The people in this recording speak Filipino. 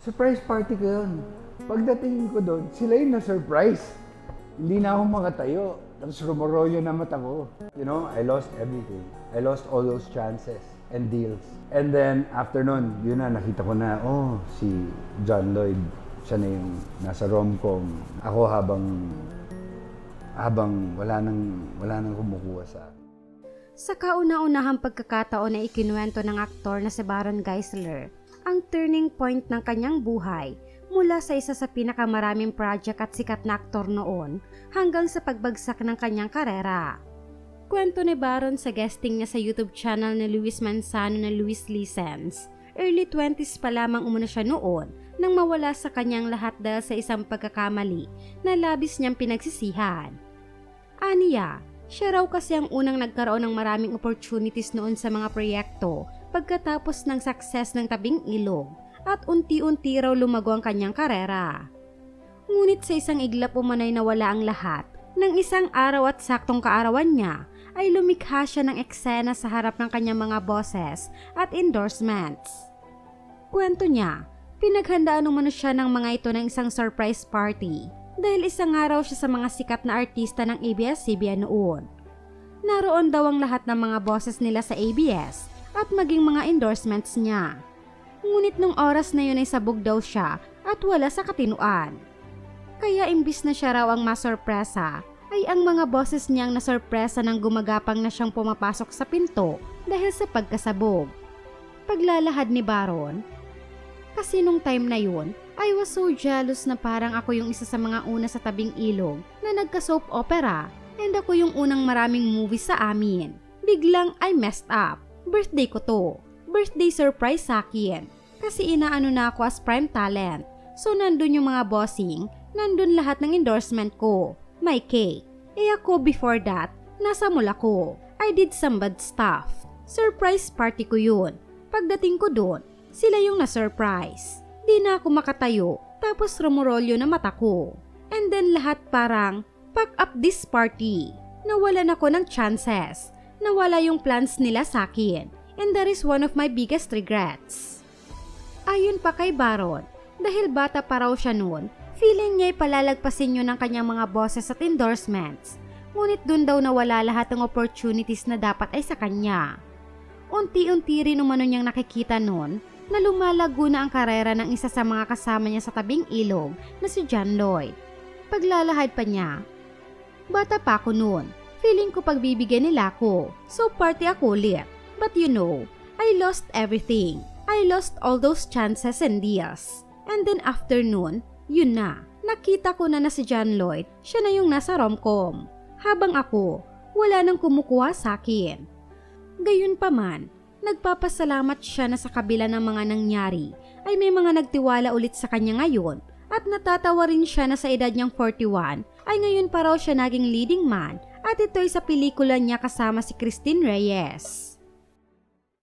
Surprise party ko yun. Pagdating ko doon, sila yung na-surprise. Hindi na ako makatayo. Tapos rumorolyo na mata ko. You know, I lost everything. I lost all those chances and deals. And then, after nun, yun na, nakita ko na, oh, si John Lloyd, siya na yung nasa romcom. Ako habang, habang wala nang, wala nang kumukuha sa akin. Sa kauna-unahang pagkakataon na ikinuwento ng aktor na si Baron Geisler, ang turning point ng kanyang buhay mula sa isa sa pinakamaraming project at sikat na aktor noon hanggang sa pagbagsak ng kanyang karera. Kwento ni Baron sa guesting niya sa YouTube channel ni Luis Manzano na Luis Listens. Early 20s pa lamang umuna siya noon nang mawala sa kanyang lahat dahil sa isang pagkakamali na labis niyang pinagsisihan. Aniya, siya raw kasi ang unang nagkaroon ng maraming opportunities noon sa mga proyekto pagkatapos ng success ng tabing ilog at unti-unti raw lumago ang kanyang karera. Ngunit sa isang iglap umanay nawala ang lahat, ng isang araw at saktong kaarawan niya ay lumikha siya ng eksena sa harap ng kanyang mga bosses at endorsements. Kwento niya, pinaghandaan umano siya ng mga ito ng isang surprise party dahil isang araw siya sa mga sikat na artista ng ABS-CBN noon. Naroon daw ang lahat ng mga bosses nila sa ABS at maging mga endorsements niya. Ngunit nung oras na yun ay sabog daw siya at wala sa katinuan. Kaya imbis na siya raw ang masorpresa, ay ang mga bosses niyang nasorpresa nang gumagapang na siyang pumapasok sa pinto dahil sa pagkasabog. Paglalahad ni Baron, kasi nung time na yun, I was so jealous na parang ako yung isa sa mga una sa tabing ilog na nagka-soap opera and ako yung unang maraming movies sa amin. Biglang I messed up. Birthday ko to. Birthday surprise sa akin. Kasi inaano na ako as prime talent. So nandun yung mga bossing, nandun lahat ng endorsement ko. May cake. Eh ako before that, nasa mula ko. I did some bad stuff. Surprise party ko yun. Pagdating ko doon, sila yung na-surprise. Di na ako makatayo, tapos rumorolyo na mata ko. And then lahat parang, pack up this party. Nawalan ako ng chances. Nawala yung plans nila sa akin. And that is one of my biggest regrets. Ayon pa kay Baron, dahil bata pa raw siya noon, feeling niya ay palalagpasin yun ng kanyang mga bosses at endorsements. Ngunit dun daw nawala lahat ng opportunities na dapat ay sa kanya. Unti-unti rin umano niyang nakikita noon na lumalago na ang karera ng isa sa mga kasama niya sa tabing ilog na si John Lloyd. Paglalahad pa niya, Bata pa ako noon. Feeling ko pagbibigyan nila ako. So party ako ulit. But you know, I lost everything. I lost all those chances and deals. And then after noon, yun na. Nakita ko na na si John Lloyd, siya na yung nasa romcom. Habang ako, wala nang kumukuha sa akin. Gayun pa man, nagpapasalamat siya na sa kabila ng mga nangyari ay may mga nagtiwala ulit sa kanya ngayon at natatawa rin siya na sa edad niyang 41 ay ngayon pa raw siya naging leading man at ito'y sa pelikula niya kasama si Christine Reyes.